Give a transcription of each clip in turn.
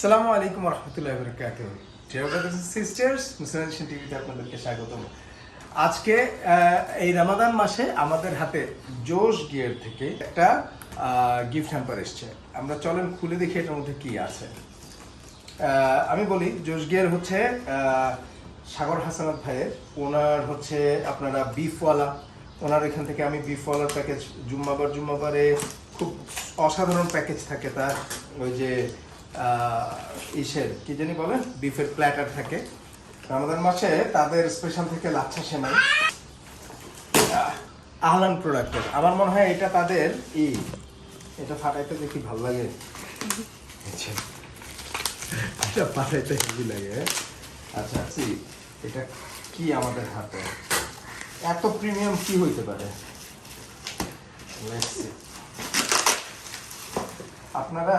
সালামু আলাইকুম রহমতুল্লাহ বরকাত সিস্টার্স মুসলিম টিভিতে আপনাদেরকে স্বাগতম। আজকে এই রামাদান মাসে আমাদের হাতে জোশ গিয়ার থেকে একটা গিফট হ্যাম্পার এসছে। আমরা চলেন, খুলে দেখি এটার মধ্যে কি আছে। আমি বলি জোশ গিয়ার হচ্ছে সাগর হাসানাত ভাইয়ের। ওনার হচ্ছে আপনারা বিফওয়ালা ওনার এখান থেকে আমি বিফওয়ালার প্যাকেজ জুম্মাবার জুম্মাবারে খুব অসাধারণ প্যাকেজ থাকে তার। ওই যে ইসের কি জানি বলে? বিফের প্ল্যাটার থাকে। রমাদান মাসে তাদের স্পেশাল থেকে লাচ্ছা সেমাই। আহ, আহলান প্রোডাক্টের আমার মনে হয় এটা তাদের ই। এটা ফাটাইতে দেখি ভালো লাগে। আচ্ছা। এটা পাঠাইতে হেভি লাগে হ্যাঁ? আচ্ছা সি এটা কি আমাদের হাতে? এত প্রিমিয়াম কি হইতে পারে. আপনারা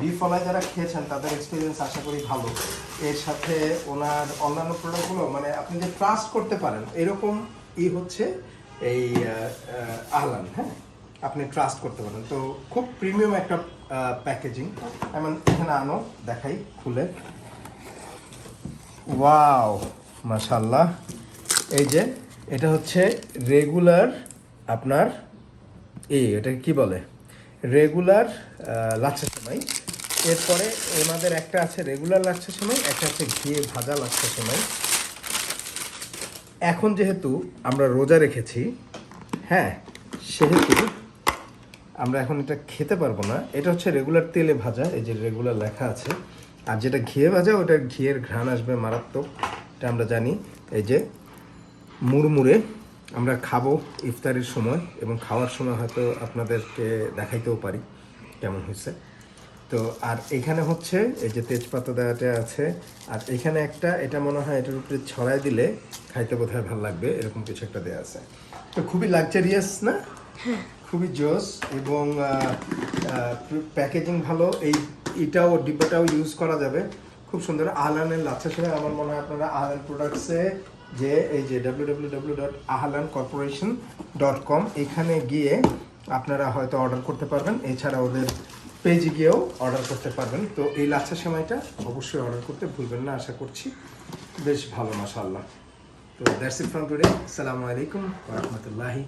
বিফলায় যারা খেয়েছেন তাদের এক্সপিরিয়েন্স আশা করি ভালো। এর সাথে ওনার অন্যান্য প্রোডাক্টগুলো মানে আপনি যে ট্রাস্ট করতে পারেন এরকম ই হচ্ছে এই আহ, আহ, আহলান হ্যাঁ? আপনি ট্রাস্ট করতে পারেন। তো খুব প্রিমিয়াম একটা প্যাকেজিং এমন এখানে আনো দেখাই খুলে। ওয়াও মাশাল্লাহ এই যে এটা হচ্ছে রেগুলার আপনার এই এটা কি বলে? রেগুলার লাচ্ছা সেমাই। এরপরে ওনাদের একটা আছে রেগুলার লাচ্ছা সেমাই একটা আছে ঘিয়ে ভাজা লাচ্ছা সেমাই এখন যেহেতু আমরা রোজা রেখেছি হ্যাঁ সেহেতু আমরা এখন এটা খেতে পারব না। এটা হচ্ছে রেগুলার তেলে ভাজা, এই যে রেগুলার লেখা আছে। আর যেটা ঘিয়ে ভাজা, ওটা ঘিয়ের ঘ্রাণ আসবে মারাত্মক, এটা আমরা জানি। এই যে মুড়মুড়ে আমরা খাব ইফতারির সময়, এবং খাওয়ার সময় হয়তো আপনাদেরকে দেখাইতেও পারি কেমন হয়েছে। তো আর এখানে হচ্ছে এই যে তেজপাতা দেওয়াটা আছে আর এখানে একটা এটা মনে হয় এটার উপরে ছড়াই দিলে খাইতে বোধহয় ভালো লাগবে এরকম কিছু একটা দেওয়া আছে। তো খুবই লাক্সারিয়াস না? খুবই জোস এবং প্যাকেজিং ভালো। এই এটাও ডিব্বাটাও ইউজ করা যাবে। খুব সুন্দর। আহলানের লাচ্ছা সেবা আমার মনে হয় আপনারা আহলান প্রোডাক্টসে যে এই যে W W W dot Ahlan corporation dot com এখানে গিয়ে আপনারা হয়তো অর্ডার করতে পারবেন। এছাড়া ওদের পেজে গিয়েও অর্ডার করতে পারবেন। তো এই লাচ্ছা সেমাইটা অবশ্যই অর্ডার করতে ভুলবেন না, আশা করছি। বেশ ভালো, মাশাআল্লাহ। তো দ্যাটস ইট ফ্রম টুডে আসসালামু আলাইকুম রহমতুল্লাহি